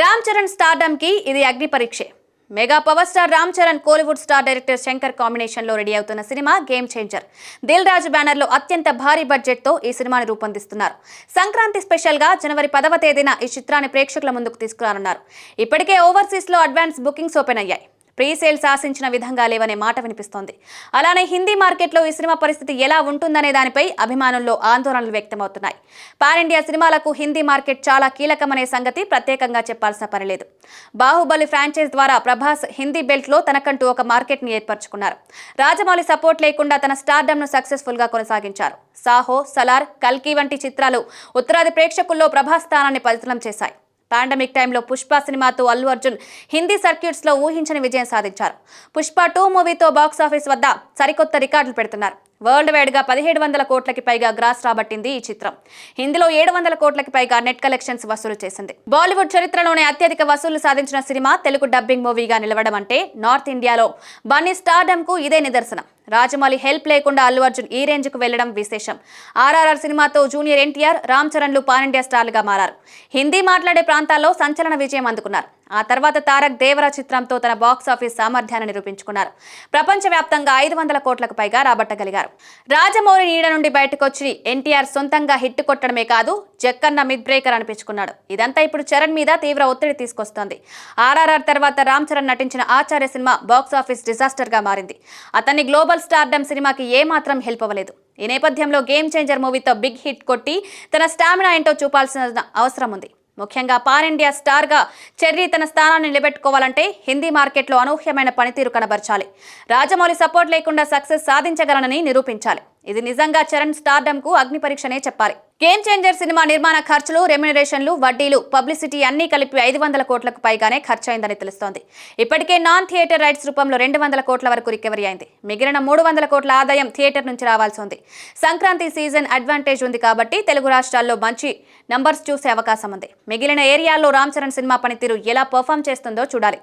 రామ్ చరణ్ స్టార్డమ్కి ఇది అగ్ని పరీక్షే. Mega power star Ram Charan Kollywood star director Shankar కాంబినేషన్లో రెడీ అవుతున్న cinema Game Changer Dil Raju బ్యానర్లో అత్యంత భారీ బడ్జెట్తో ఈ సినిమాని రూపొందిస్తున్నారు. సంక్రాంతి స్పెషల్గా జనవరి పదవ తేదీన ఈ చిత్రాన్ని ప్రేక్షకుల ముందుకు తీసుకురానున్నారు. ఇప్పటికే ఓవర్సీస్లో అడ్వాన్స్ బుకింగ్స్ ఓపెన్ అయ్యాయి. ప్రీ సేల్స్ ఆశించిన విధంగా లేవనే మాట వినిపిస్తోంది. అలానే హిందీ మార్కెట్లో ఈ సినిమా పరిస్థితి ఎలా ఉంటుందనే దానిపై అభిమానుల్లో ఆందోళనలు వ్యక్తమవుతున్నాయి. పాన్ ఇండియా సినిమాలకు హిందీ మార్కెట్ చాలా కీలకమనే సంగతి ప్రత్యేకంగా చెప్పాల్సిన పనిలేదు బాహుబలి ఫ్రాంచైజ్ ద్వారా ప్రభాస్ హిందీ బెల్ట్లో తనకంటూ ఒక మార్కెట్ని ఏర్పరచుకున్నారు. రాజమౌళి సపోర్ట్ లేకుండా తన స్టార్డమ్ను సక్సెస్ఫుల్గా కొనసాగించారు. సాహో సలార్ కల్కి వంటి చిత్రాలు ఉత్తరాది ప్రేక్షకుల్లో ప్రభాస్ స్థానాన్ని పదిలం చేశాయి. పాండమిక్ టైంలో పుష్ప సినిమాతో అల్లు అర్జున్ హిందీ సర్క్యూట్స్లో ఊహించని విజయం సాధించారు. పుష్ప టూ మూవీతో బాక్సాఫీస్ వద్ద సరికొత్త రికార్డులు పెడుతున్నారు. వరల్డ్ వైడ్గా పదిహేడు వందల కోట్లకి పైగా గ్రాస్ రాబట్టింది ఈ చిత్రం. హిందీలో ఏడు వందల కోట్లకి పైగా నెట్ కలెక్షన్స్ వసూలు చేసింది. బాలీవుడ్ చరిత్రలోనే అత్యధిక వసూలు సాధించిన సినిమా తెలుగు డబ్బింగ్ మూవీగా నిలవడం అంటే నార్త్ ఇండియాలో బన్నీ స్టార్డమ్కు ఇదే నిదర్శనం. రాజమౌళి హెల్ప్ లేకుండా అల్లు అర్జున్ ఈ రేంజ్కు వెళ్ళడం విశేషం. ఆర్ఆర్ఆర్ సినిమాతో జూనియర్ ఎన్టీఆర్ రామ్ చరణ్లు పానిండియా స్టార్లుగా మారారు. హిందీ మాట్లాడే ప్రాంతాల్లో సంచలన విజయం అందుకున్నారు. ఆ తర్వాత తారక్ దేవరా చిత్రంతో తన బాక్స్ ఆఫీస్ సామర్థ్యాన్ని నిరూపించుకున్నారు. ప్రపంచవ్యాప్తంగా ఐదు వందల కోట్లకు పైగా రాబట్టగలిగారు. రాజమౌళి నీడ నుండి బయటకొచ్చి ఎన్టీఆర్ సొంతంగా హిట్ కొట్టడమే కాదు జక్కన్న మిడ్ బ్రేకర్ అనిపించుకున్నాడు. ఇదంతా ఇప్పుడు చరణ్ మీద తీవ్ర ఒత్తిడి తీసుకొస్తోంది. ఆర్ఆర్ఆర్ తర్వాత రామ్ చరణ్ నటించిన ఆచార్య సినిమా బాక్స్ ఆఫీస్ డిజాస్టర్గా మారింది. అతన్ని గ్లోబల్ స్టార్డమ్ సినిమాకి ఏమాత్రం హెల్ప్ అవ్వలేదు. ఈ నేపథ్యంలో గేమ్ చేంజర్ మూవీతో బిగ్ హిట్ కొట్టి తన స్టామినా ఏంటో చూపాల్సిన అవసరం ఉంది. ముఖ్యంగా పాన్ ఇండియా స్టార్గా చెర్రీ తన స్థానాన్ని నిలబెట్టుకోవాలంటే హిందీ మార్కెట్లో అనూహ్యమైన పనితీరు కనబరచాలి. రాజమౌళి సపోర్ట్ లేకుండా సక్సెస్ సాధించగలనని నిరూపించాలి. ఇది నిజంగా చరణ్ స్టార్డమ్కు అగ్ని పరీక్షనే చెప్పాలి. గేమ్ చేంజర్ సినిమా నిర్మాణ ఖర్చులు రెమ్యునరేషన్లు వడ్డీలు పబ్లిసిటీ అన్ని కలిపి ఐదు వందల కోట్లకు పైగానే ఖర్చయిందని తెలుస్తోంది. ఇప్పటికే నాన్ థియేటర్ రైట్స్ రూపంలో రెండు వందల కోట్ల వరకు రికవరీ అయింది. మిగిలిన మూడు వందల కోట్ల ఆదాయం థియేటర్ నుంచి రావాల్సి ఉంది. సంక్రాంతి సీజన్ అడ్వాంటేజ్ ఉంది కాబట్టి తెలుగు రాష్ట్రాల్లో మంచి నంబర్స్ చూసే అవకాశం ఉంది. మిగిలిన ఏరియాల్లో రామ్ చరణ్ సినిమా పనితీరు ఎలా పర్ఫామ్ చేస్తుందో చూడాలి.